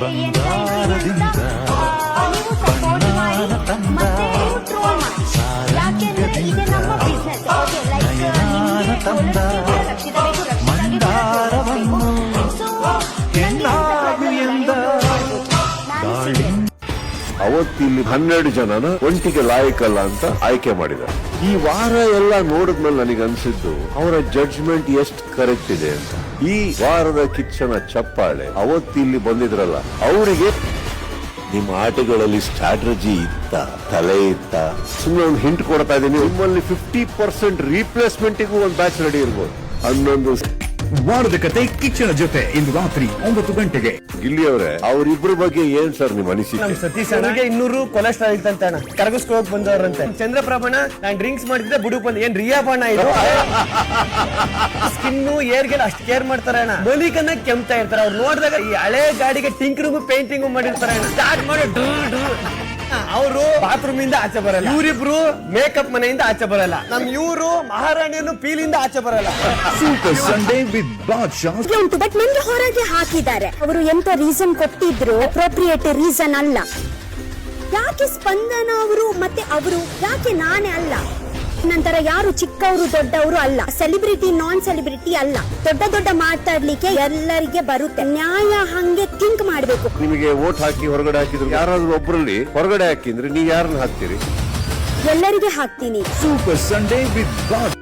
ಬಂಗಾರದಿಂದ ನೀವು ಸಪೋರ್ಟ್ ಮಾಡಿ ಮತ್ತೆ ನೀವು ಅವತ್ತಿಲ್ಲಿ ಹನ್ನೆರಡು ಜನನ ಒಂಟಿಗೆ ಲಾಯಕಲ್ಲ ಅಂತ ಆಯ್ಕೆ ಮಾಡಿದ್ದಾರೆ. ಈ ವಾರ ಎಲ್ಲ ನೋಡಿದ್ಮೇಲೆ ನನಗೆ ಅನ್ಸಿದ್ದು ಅವರ ಜಡ್ಜ್ಮೆಂಟ್ ಎಷ್ಟು ಕರೆಕ್ಟ್ ಇದೆ ಅಂತ. ಈ ವಾರದ ಕಿಚ್ಚನ ಚಪ್ಪಾಳೆ ಅವತ್ತಿಲ್ಲಿ ಬಂದಿದ್ರಲ್ಲ, ಅವರಿಗೆ ನಿಮ್ಮ ಆಟಗಳಲ್ಲಿ ಸ್ಟ್ರಾಟಜಿ ಇತ್ತ, ತಲೆ ಇತ್ತ? ಸುಮ್ಮನೆ ಒಂದು ಹಿಂಟ್ ಕೊಡ್ತಾ ಇದ್ದೀನಿ. ನಿಮ್ಮಲ್ಲಿ ಫಿಫ್ಟಿ ಪರ್ಸೆಂಟ್ ರೀಪ್ಲೇಸ್ಮೆಂಟಿಗೂ ಒಂದು ಬ್ಯಾಚ್ ರೆಡಿ ಇರ್ಬೋದು. ಹನ್ನೊಂದು ವಾರದ ಕತೆ ಕಿಚ್ಚನ ಜೊತೆ ಇಂದು ರಾತ್ರಿ ಒಂಬತ್ತು ಗಂಟೆಗೆ. ಇಲ್ಲಿ ಅವರೇ ಅವರಿಬ್ಬರ ಬಗ್ಗೆ ಏನ್ ಸರ್ ನಿಮ್ಮ ಅನಿಸಿಕೆ? ಸತೀಶ್ ಅಣ್ಣಗೆ ಇನ್ನೂರು ಕೊಲೆಸ್ಟ್ರಾಲ್ ಇತ್ತಂತ ಅಣ್ಣ. ಕರಗಿಸ್ಕೋಕ್ ಬಂದವ್ರಂತೆ. ಚಂದ್ರಪ್ರಭಣ ನಾನ್ ಡ್ರಿಂಕ್ಸ್ ಮಾಡಿದ್ರೆ ಬುಡುಕ್ ಬಂದ. ಏನ್ ರಿಯಾ ಬಣ್ಣ ಇದು? ಏರ್ ಗೇರ್ ಅಷ್ಟು ಕೇರ್ ಮಾಡ್ತಾರೆ ಅಣ್ಣ. ಮಲಿಕನ್ನ ಕೆಮ್ತಾ ಇರ್ತಾರೆ. ಅವ್ರು ನೋಡಿದಾಗ ಈ ಹಳೆ ಗಾಡಿಗೆ ಟಿಂಕ್ರಿಗೂ ಪೇಂಟಿಂಗು ಮಾಡಿರ್ತಾರೆ ಅಣ್ಣ. ಸ್ಟಾರ್ಟ್ ಮಾಡಿ ಅವರು ಬಾತ್ರೂಮ್ ಇಂದ ಆಚೆ ಬರಲ್ಲ. ಇವರಿಬ್ರು ಮೇಕಪ್ ಮನೆಯಿಂದ ಆಚೆ ಬರಲ್ಲ. ನಮ್ ಇವರು ಮಹಾರಾಣಿಯನ್ನು ಪೀಲಿಂದ ಆಚೆ ಬರಲ್ಲ. ಸೂಪರ್ ಸಂಡೇ ವಿತ್ ಬಾದ್ಶಾ ಉಂಟು ಬಟ್ ನಿಮ್ಗೆ ಹೊರಗೆ ಹಾಕಿದ್ದಾರೆ. ಅವರು ಎಂತ ರೀಸನ್ ಕೊಟ್ಟಿದ್ರು ಅಪ್ರೋಪ್ರಿಯೇಟ್ ರೀಸನ್ ಅಲ್ಲ. ಯಾಕೆ ಸ್ಪಂದನ ಅವರು ಮತ್ತೆ ಅವರು? ಯಾಕೆ ನಾನೇ ಅಲ್ಲ? ನಂತರ ಯಾರು ಚಿಕ್ಕವರು ದೊಡ್ಡವರು ಅಲ್ಲ. ಸೆಲಿಬ್ರಿಟಿ ನಾನ್ ಸೆಲಿಬ್ರಿಟಿ ಅಲ್ಲ. ದೊಡ್ಡ ದೊಡ್ಡ ಮಾತಾಡ್ಲಿಕ್ಕೆ ಎಲ್ಲರಿಗೆ ಬರುತ್ತೆ. ನ್ಯಾಯ ಹಂಗೆ ನಿಮಗೆ ವೋಟ್ ಹಾಕಿ ಹೊರಗಡೆ ಹಾಕಿದ್ರು ಯಾರಾದ್ರೂ ಒಬ್ಬರಲ್ಲಿ ಹೊರಗಡೆ ಹಾಕಿದ್ರೆ ನೀವು ಯಾರನ್ನ ಹಾಕ್ತೀರಿ? ಎಲ್ಲರಿಗೆ ಹಾಕ್ತೀನಿ. ಸೂಪರ್ ಸಂಡೇ ವಿತ್ ಬಾದ್